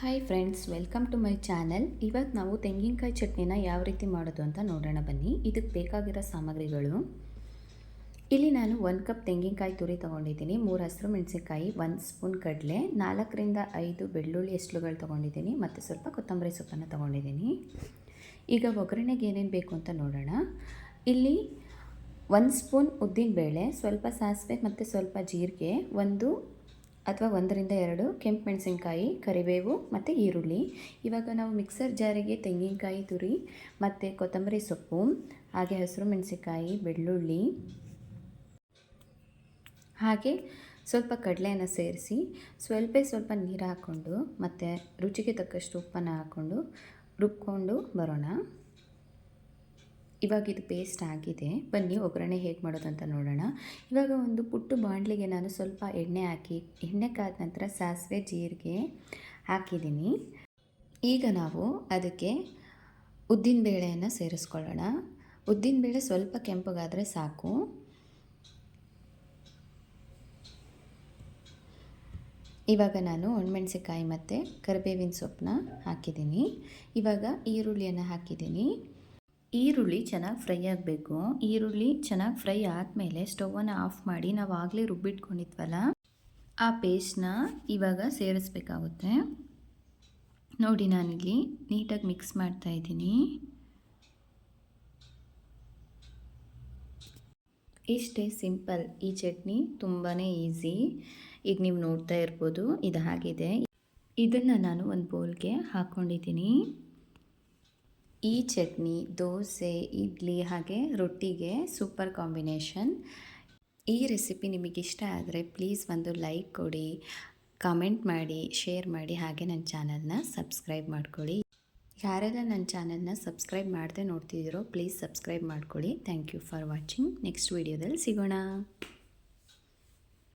Hi friends welcome to my channel ಇವತ್ತು ನಾವು ತೆಂಗಿನಕಾಯಿ ಚಟ್ನಿನ ಯಾವ ರೀತಿ ಮಾಡೋದು ಅಂತ ನೋಡೋಣ ಬನ್ನಿ. ಇದಕ್ಕೆ ಬೇಕಾಗಿರೋ ಸಾಮಗ್ರಿಗಳು. ಇಲ್ಲಿ ನಾನು ಒಂದು ಕಪ್ ತೆಂಗಿನಕಾಯಿ ತುರಿ ತೊಗೊಂಡಿದ್ದೀನಿ. ಮೂರು ಹಸಿರು ಮೆಣಸಿನಕಾಯಿ, ಒಂದು ಸ್ಪೂನ್ ಕಡಲೆ, ನಾಲ್ಕರಿಂದ ಐದು ಬೆಳ್ಳುಳ್ಳಿ ಎಸ್ಲುಗಳು ತೊಗೊಂಡಿದ್ದೀನಿ ಮತ್ತು ಸ್ವಲ್ಪ ಕೊತ್ತಂಬರಿ ಸೊಪ್ಪನ್ನು ತೊಗೊಂಡಿದ್ದೀನಿ. ಈಗ ಒಗ್ಗರಣೆಗೆ ಏನೇನು ಬೇಕು ಅಂತ ನೋಡೋಣ. ಇಲ್ಲಿ ಒಂದು ಸ್ಪೂನ್ ಉದ್ದಿನಬೇಳೆ, ಸ್ವಲ್ಪ ಸಾಸಿವೆ ಮತ್ತು ಸ್ವಲ್ಪ ಜೀರಿಗೆ, ಒಂದು ಅಥವಾ ಒಂದರಿಂದ ಎರಡು, ಕೆಂಪು ಮೆಣಸಿನಕಾಯಿ, ಕರಿಬೇವು ಮತ್ತು ಈರುಳ್ಳಿ. ಇವಾಗ ನಾವು ಮಿಕ್ಸರ್ ಜಾರಿಗೆ ತೆಂಗಿನಕಾಯಿ ತುರಿ ಮತ್ತು ಕೊತ್ತಂಬರಿ ಸೊಪ್ಪು, ಹಾಗೆ ಹಸಿರು ಮೆಣಸಿನಕಾಯಿ, ಬೆಳ್ಳುಳ್ಳಿ, ಹಾಗೆ ಸ್ವಲ್ಪ ಕಡಲೆಯನ್ನು ಸೇರಿಸಿ ಸ್ವಲ್ಪ ಸ್ವಲ್ಪ ನೀರು ಹಾಕ್ಕೊಂಡು ಮತ್ತು ರುಚಿಗೆ ತಕ್ಕಷ್ಟು ಉಪ್ಪನ್ನು ಹಾಕ್ಕೊಂಡು ರುಬ್ಕೊಂಡು ಬರೋಣ. ಇವಾಗ ಇದು ಪೇಸ್ಟ್ ಆಗಿದೆ. ಬನ್ನಿ, ಒಗ್ಗರಣೆ ಹೇಗೆ ಮಾಡೋದಂತ ನೋಡೋಣ. ಇವಾಗ ಒಂದು ಪುಟ್ಟು ಬಾಣಲಿಗೆ ನಾನು ಸ್ವಲ್ಪ ಎಣ್ಣೆ ಹಾಕಿ, ಎಣ್ಣೆ ಕಾದ ನಂತರ ಸಾಸಿವೆ, ಜೀರಿಗೆ ಹಾಕಿದ್ದೀನಿ. ಈಗ ನಾವು ಅದಕ್ಕೆ ಉದ್ದಿನಬೇಳೆಯನ್ನು ಸೇರಿಸ್ಕೊಳ್ಳೋಣ. ಉದ್ದಿನಬೇಳೆ ಸ್ವಲ್ಪ ಕೆಂಪಗಾದರೆ ಸಾಕು. ಇವಾಗ ನಾನು ಒಣಮೆಣಸಿಕಾಯಿ ಮತ್ತು ಕರಿಬೇವಿನ ಸೊಪ್ಪನ್ನ ಹಾಕಿದ್ದೀನಿ. ಇವಾಗ ಈರುಳ್ಳಿಯನ್ನು ಹಾಕಿದ್ದೀನಿ. ಈರುಳ್ಳಿ ಚೆನ್ನಾಗಿ ಫ್ರೈ ಆಗಬೇಕು. ಈರುಳ್ಳಿ ಚೆನ್ನಾಗಿ ಫ್ರೈ ಆದಮೇಲೆ ಸ್ಟೌವನ್ನು ಆಫ್ ಮಾಡಿ ನಾವು ಆಗಲೇ ರುಬ್ಬಿಟ್ಕೊಂಡಿದ್ವಲ್ಲ, ಆ ಪೇಸ್ಟ್ನ ಇವಾಗ ಸೇರಿಸ್ಬೇಕಾಗುತ್ತೆ. ನೋಡಿ ನಾನಿಲ್ಲಿ ನೀಟಾಗಿ ಮಿಕ್ಸ್ ಮಾಡ್ತಾ ಇದ್ದೀನಿ. ಇಷ್ಟೇ ಸಿಂಪಲ್, ಈ ಚಟ್ನಿ ತುಂಬಾ ಈಸಿ. ಈಗ ನೀವು ನೋಡ್ತಾ ಇರ್ಬೋದು, ಇದು ಆಗಿದೆ ಇದನ್ನು ನಾನು ಒಂದು ಬೌಲ್ಗೆ ಹಾಕ್ಕೊಂಡಿದ್ದೀನಿ ಈ ಚಟ್ನಿ, ದೋಸೆ, ಇಡ್ಲಿ ಹಾಗೆ ರೊಟ್ಟಿಗೆ ಸೂಪರ್ ಕಾಂಬಿನೇಷನ್. ಈ ರೆಸಿಪಿ ನಿಮಗಿಷ್ಟ ಆದರೆ ಪ್ಲೀಸ್ ಒಂದು ಲೈಕ್ ಕೊಡಿ, ಕಮೆಂಟ್ ಮಾಡಿ, ಶೇರ್ ಮಾಡಿ ಹಾಗೆ ನನ್ನ ಚಾನಲ್ನ ಸಬ್ಸ್ಕ್ರೈಬ್ ಮಾಡ್ಕೊಳ್ಳಿ. ಯಾರೆಲ್ಲ ನನ್ನ ಚಾನಲ್ನ ಸಬ್ಸ್ಕ್ರೈಬ್ ಮಾಡದೆ ನೋಡ್ತಿದ್ದೀರೋ ಪ್ಲೀಸ್ ಸಬ್ಸ್ಕ್ರೈಬ್ ಮಾಡ್ಕೊಳ್ಳಿ. Thank you for watching. Next ವೀಡಿಯೋದಲ್ಲಿ ಸಿಗೋಣ.